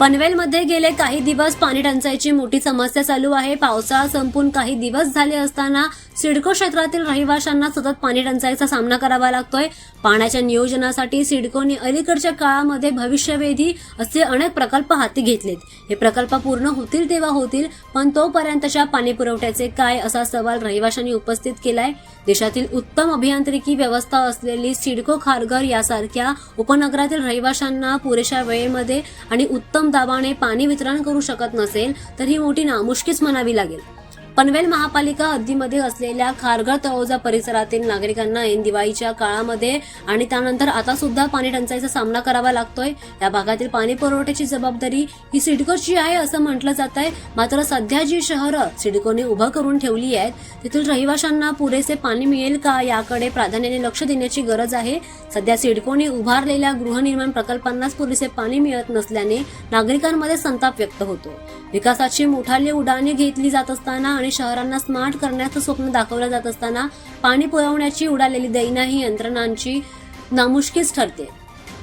पनवेलमध्ये गेले काही दिवस पाणी टंचाईची मोठी समस्या चालू आहे. पावसाळा संपून काही दिवस झाले असताना सिडको क्षेत्रातील रहिवाशांना सतत पाणी टंचाईचा सामना करावा लागतोय. पाण्याच्या नियोजनासाठी सिडकोने अलीकडच्या काळामध्ये भविष्यवेधी असे अनेक प्रकल्प हाती घेतलेत. हे प्रकल्प पूर्ण होतील तेव्हा होतील पण तोपर्यंतच्या पाणी पुरवठ्याचे काय असा सवाल रहिवाशांनी उपस्थित केलाय? देशातील उत्तम अभियांत्रिकी व्यवस्था असलेली सिडको खारघर यासारख्या उपनगरातील रहिवाशांना पुरेशा वेळेमध्ये आणि उत्तम दाबाने पाणी वितरण करू शकत नसेल तर ही मोठी नामुष्कीच म्हणावी लागेल. पनवेल महापालिका हद्दीमध्ये असलेल्या खारघर तळोजा परिसरातील नागरिकांना ऐन दिवाळीच्या काळामध्ये आणि त्यानंतर आता सुद्धा पाणी टंचाईचा सामना करावा लागतोय. या भागातील पाणी पुरवठ्याची जबाबदारी ही सिडकोची आहे असं म्हटलं जात आहे मात्र सध्या जी शहरं सिडकोने उभं करून ठेवली आहेत तेथील रहिवाशांना पुरेसे पाणी मिळेल का याकडे प्राधान्याने लक्ष देण्याची गरज आहे. सध्या सिडकोने उभारलेल्या गृहनिर्माण प्रकल्पांनाच पुरेसे पाणी मिळत नसल्याने नागरिकांमध्ये संताप व्यक्त होतो. विकासाची मोठाली उडाणे घेतली जात असताना आणि शहरांना स्मार्ट करण्याचं स्वप्न दाखवलं जात असताना पाणी पुरवण्याची उडालेली दैना ही यंत्रणांची नामुष्कीच ठरते.